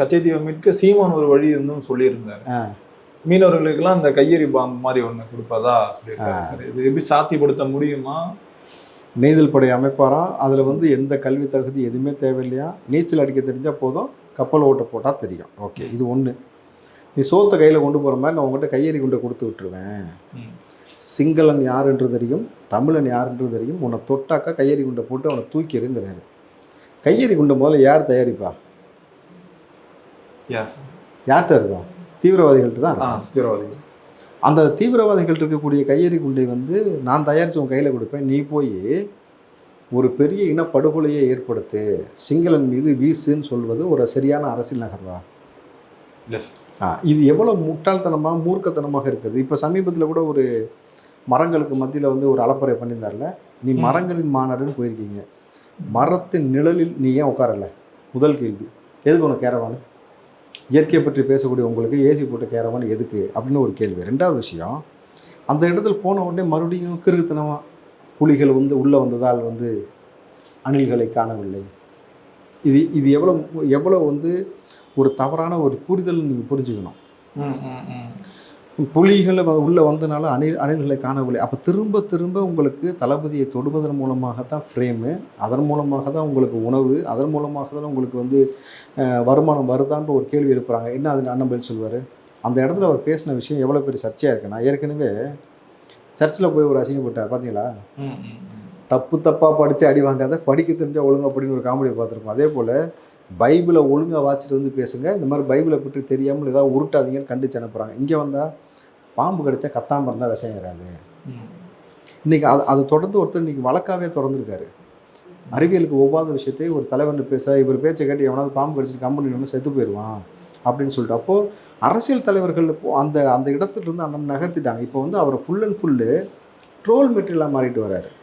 கச்சைத்தீவை மீட்க சீமான் ஒரு வழி இருந்தும் சொல்லியிருந்தாரு. ஆ. மீனவர்களுக்கெல்லாம் அந்த கையெறி பாம்பு மாதிரி ஒண்ணு கொடுப்பதா சார் இது எப்படி சாத்தியப்படுத்த முடியுமா? நெய்தல் படை அமைப்பாராம் அதில் வந்து எந்த கல்வி தகுதி எதுவுமே தேவையில்லையா? நீச்சல் அடிக்க தெரிஞ்சால் போதும் கப்பல் ஓட்ட போட்டால் தெரியும். ஓகே இது ஒன்று நீ சோத்தை கையில் கொண்டு போகிற மாதிரி நான் உங்கள்கிட்ட கையெறி குண்டை கொடுத்து விட்டுருவேன். சிங்களன் யாருன்று தெரியும் தமிழன் யாருன்று தெரியும் உன்னை தொட்டாக்கா கையெறி குண்டை போட்டு அவனை தூக்கிடுங்கிறாரு. கையெறி குண்டை முதல்ல யார் தயாரிப்பா. யார்கிட்ட இருக்கும் தீவிரவாதிகள்கிட்ட தான் இருக்கும். தீவிரவாதிகள். அந்த தீவிரவாதிகள் இருக்கக்கூடிய கையெறி குண்டை வந்து நான் தயாரித்து உன் கையில் கொடுப்பேன். நீ போய் ஒரு பெரிய இனப்படுகொலையை ஏற்படுத்து சிங்களன் மீது வீசுன்னு சொல்வது ஒரு சரியான அரசியல் நகர்வா ஆ இது எவ்வளோ முட்டாள்தனமாக மூர்க்கத்தனமாக இருக்குது. இப்போ சமீபத்தில் கூட ஒரு மரங்களுக்கு மத்தியில் வந்து ஒரு அலப்பறை பண்ணியிருந்தார்ல? நீ. மரங்களின் மாநாடுன்னு போயிருக்கீங்க. மரத்தின் நிழலில் நீ ஏன் உட்காரல? முதல் கேள்வி. எதுக்கு உனக்கு கேரவான்? இயற்கையை பற்றி பேசக்கூடிய உங்களுக்கு ஏசி போட்ட கேரவான் எதுக்கு அப்படின்னு ஒரு கேள்வி. ரெண்டாவது விஷயம் அந்த இடத்துல போன உடனே மறுபடியும் கிறுக்குத்தனமா புலிகள் வந்து உள்ளே வந்ததால் வந்து அணில்களை காணவில்லை. இது இது எவ்வளோ எவ்வளோ வந்து ஒரு தவறான ஒரு புரிதல் நீங்கள் புரிஞ்சுக்கணும். புலிகளை உள்ள வந்தனால அணில் அணில்களை காணவில்லை. அப்போ திரும்ப திரும்ப உங்களுக்கு தளபதியை தொடுவதன் மூலமாக தான் ஃப்ரேமு அதன் மூலமாக தான் உங்களுக்கு உணவு அதன் மூலமாக தான் உங்களுக்கு வந்து வருமானம் வருதான்ற ஒரு கேள்வி எழுப்புறாங்க. என்ன அதில் அண்ணன் சொல்லுவார்? அந்த இடத்துல அவர் பேசின விஷயம் எவ்வளோ பெரிய சர்ச்சையாக இருக்குன்னா ஏற்கனவே சர்ச்சில் போய் ஒரு அசிங்கப்பட்டார் பார்த்தீங்களா தப்பு தப்பாக படித்து அடி வாங்காத படிக்க தெரிஞ்சா ஒழுங்கா அப்படின்னு ஒரு காமெடி பார்த்துருப்போம். அதே போல் பைபிளை ஒழுங்காக வாசிட்டு வந்து பேசுங்க. இந்த மாதிரி பைபிளை பற்றி தெரியாமல் ஏதாவது உருட்டாதீங்கன்னு கண்டிச்சு அனுப்புகிறாங்க இங்கே வந்தால் பாம்பு கடிச்சா கத்தாமல் இருந்தால் விஷயம் ஏறாது இன்றைக்கி அது அது தொடர்ந்து ஒருத்தர் இன்றைக்கி வழக்காகவே தொடர்ந்துருக்காரு அறிவியலுக்கு ஒவ்வாத விஷயத்தை ஒரு தலைவன் பேச இவர் பேச்சை கேட்டு எவனாவது பாம்பு கடிச்சிட்டு கம்பெனி ஒன்று செத்து போயிடுவான் அப்படின்னு சொல்லிட்டு அப்போது அரசியல் தலைவர்கள் அந்த அந்த இடத்துல இருந்து அண்ணன் நகர்த்திட்டாங்க. இப்போ வந்து அவர் ஃபுல் அண்ட் ஃபுல்லு ட்ரோல் மெட்டீரியலாக மாறிட்டு வராரு